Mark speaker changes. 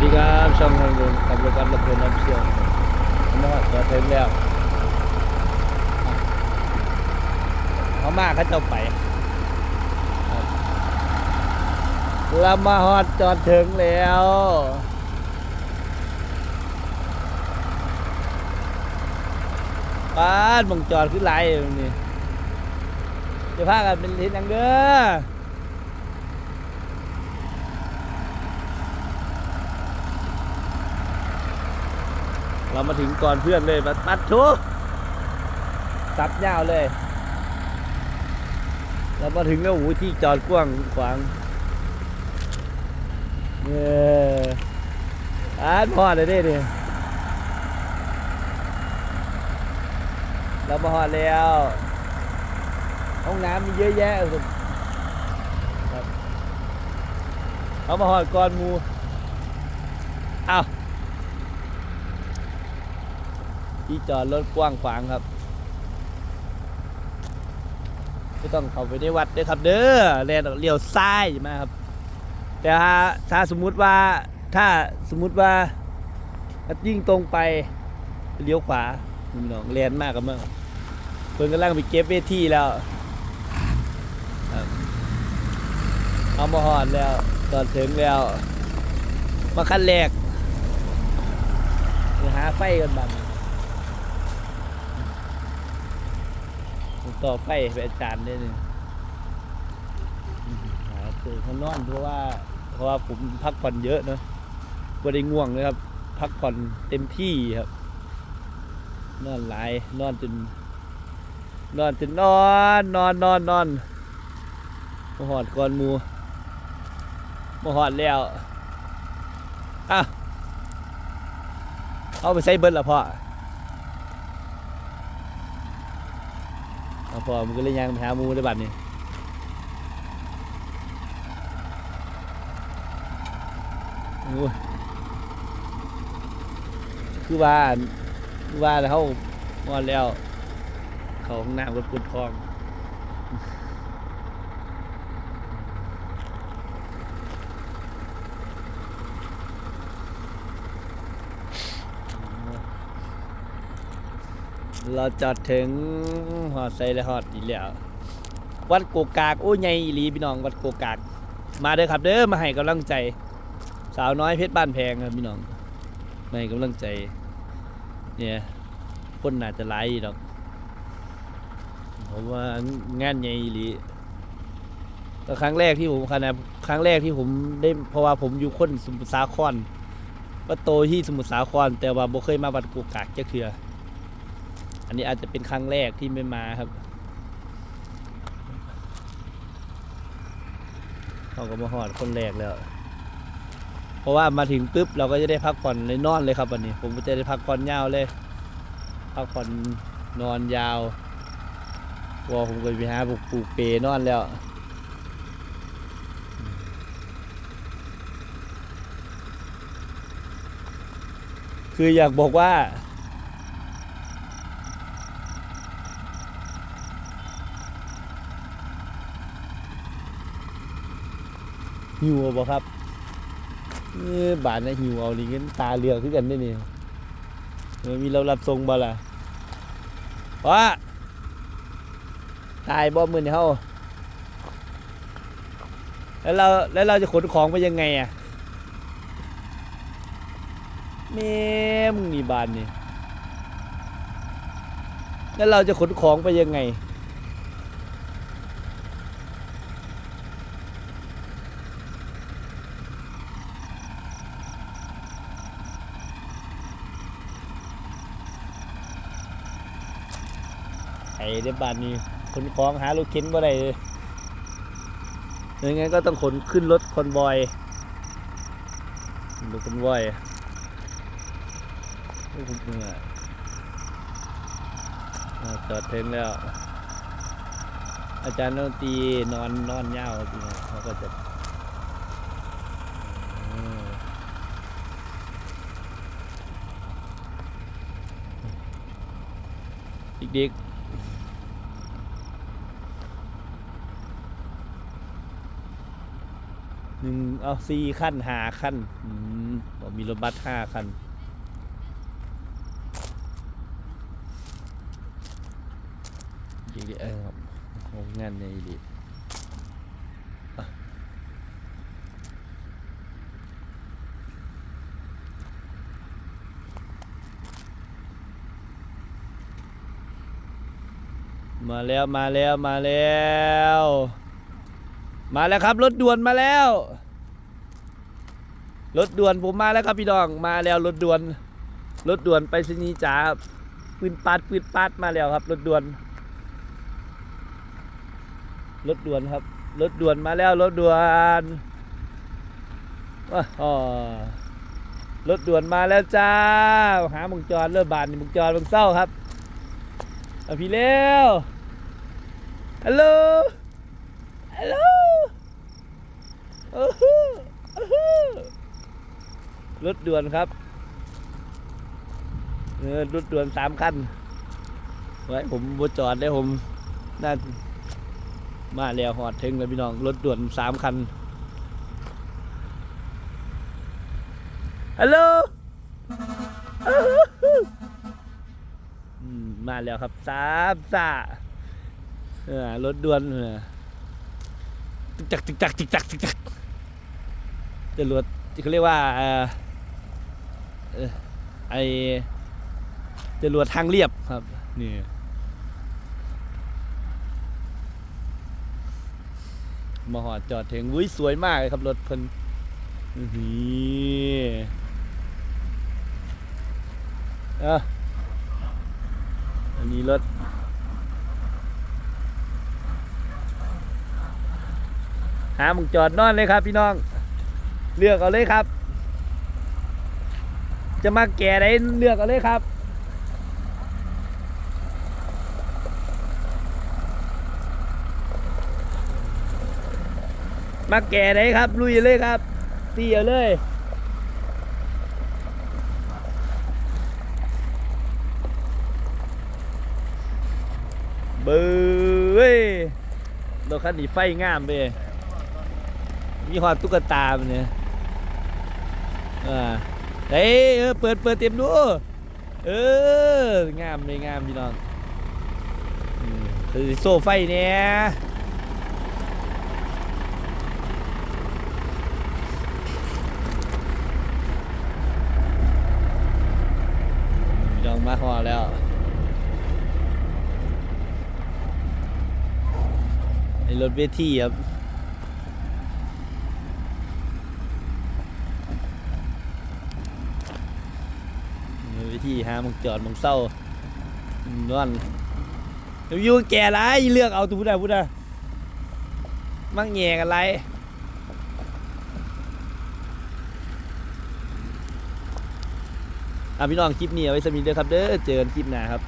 Speaker 1: วัสดีครับช่องทางเดินขับรถกันระเบิดน้ำเชี่ยวมอดจะถึงแล้วเขามาเขาจ้าไปเรามาฮอดจอดถึงแล้วป้านมองจอดขึ้นไหลนี่จะพากันเป็นทิศนังเด้อ เรามาถึงก่อนเพื่อนเลยปัดปัดทุกตับยาวเลย เรามาถึงแล้วโอ้โหที่จอดกว้างขวางเอออ่านพอเลยเด้ดิเรามาหอดแล้วห้องน้ำมีเยอะแยะครับเขามาหอดก่อนมูอ้าว ที่จอดรถกว้างขวางครับไม่ต้องเข้าไปในวัดเด้อครับ เด้อแลนเลี้ยวซ้ายมาครับ แต่ถ้าถ้าสมมุติว่าถ้าสมมุติว่ายิ่งตรงไปเลี้ยวขวาพี่น้องแลนมากกับมั่งเพิ่นกำลังไปเก็บเวทีแล้วเอามาหอดแล้วจอดถึงแล้ว มาคันแรกหาไฟกันบัง ผม ต่อไฟไปอาจารย์ได้หนึ่หาตื่นข้านอนเพราะว่า เพราะว่าผมพักผ่อนเยอะเนอะไม่ได้ง่วงเลยครับ พักผ่อนเต็มที่ครับ นอนหลายนอนจน นอนจนนอนนอนนอนนอนมาหอดก่อนมูมาหอดแล้วอะเอาไปใช้เบิร์ดละพ่อ เอา พอมันก็เลยยังไปหาหมูได้บัดนี้คือว่าคือว่าแล้วเขามอนแล้ว เขาห้องน้ำก็ปุดท้อง เราจอดถึงหอดใส่และหอดอีกแล้ววัดโกกากโอ้ยใหญ่อีหลีพี่น้องวัดโกกาก มาเด้อครับเด้อมาให้กำลังใจ สาวน้อยเพชรบ้านแพงครับพี่น้องมาให้กำลังใจ เนี่ยคนน่าจะไล่ดอกผมว่างานใหญ่อีหลีก็ครั้งแรกที่ผมคณะครั้งแรกที่ผมได้เพราะว่าผมอยู่คนสมุทรสาครว่าโตที่สมุทรสาคร แต่ว่าบ่เคยมาวัดโกกากจักเทื่อ อันนี้อาจจะเป็นครั้งแรกที่ไม่มาครับเขาก็มาหอดคนแรกแล้ว เพราะว่ามาถึงปุ๊บเราก็จะได้พักผ่อนเลยนอนเลยครับวันนี้ ผมจะได้พักผ่อนยาวเลย พักผ่อนนอนยาววอผมก็ไปหาปลูกปลูกเปนอนแล้วคืออยากบอกว่า หิวเอาบ่ครับบาดนะหิวเอานี่กันตาเหลือกคือกันได้นี่มีเรารับทรงบ่ล่ะว่าตายบ่มื้อนี้เฮาแล้วเราแล้วเราจะขนของไปยังไงอะแม่มึงนี่บานนี่แล้วเราจะขนของไปยังไง ไอ้เดี๋ยวบานนี้ขนของหารถเข็นบ่ได้เลยยังไงก็ต้องขนขึ้นรถคอนบอยรถคอนบอยโอ้ผมเหนื่อยอ่าจอดเทนแล้ว อาจารย์ดนตรีนอนนอนยาวจริงเขาก็จะเด็กๆ หนึ่ง เอาสี่ขั้นหาขั้นอืมบอกมีรถบัสห้าคันดีดีเออครับงานในดีมาแล้วมาแล้วมาแล้ว มาแล้วครับ รถด่วนมาแล้ว รถด่วนผมมาแล้วครับพี่น้องมาแล้วรถด่วนรถด่วนไปสนีจ๋าปืนปัดปืนปัดมาแล้วครับรถด่วนรถด่วนครับรถด่วนมาแล้วรถด่วนว้าอ๋อรถด่วนมาแล้วจ้า หามุงจรเริ่มบานนี่มุงจรมุงเศร้าครับอพี่เร็วฮัลโหลฮัลโหลโอ้โหโอ้โห รถด่วนครับเออรถด่วนสามคันไว้ผมบจอดได้ผมน่ามาแล้วหอดถึงแล้วพี่น้องรถด่วนสามคันฮัลโหลมาแล้วครับสามสาเออรถด่วนเออตึกจักตึกจักตึกจักตึกจักจรวดที่เขาเรียกว่า ไอจรวดทางเรียบครับ นี่มาหอดจอดถึงวุ้ยสวยมากเลยครับ รถเพิ่นอื้อหือเอะอันนี้รถหาหมุงจอดนอนเลยครับพี่น้อง เลือกเอาเลยครับ จะมาแก่ไหนเลือกเอาเลยครับ มาแก่เลยครับ ลุยเลยครับตียวเลยเบ้ยรถคันนี้ไฟงามไปมีหอดตุ๊กตาเนี่ยอ่า เฮ้ยเออเปิดเปิดเต็มดู เอองามเลยงามพี่น้องคือโซ่ไฟเนี่ยยองมาหอแล้วไอรถเวทีครับรถเว ที่หามึงจอดมึงเศร้าอืมนอนเดี๋ยวอยูแก่ไรเลือกเอาตัวผู้ใดผู้ใดมั่งแย่กันไรอะพี่น้องคลิปนี้เอาไว้สมิธเด้อครับเด้อเจอกันคลิปหน้าครับ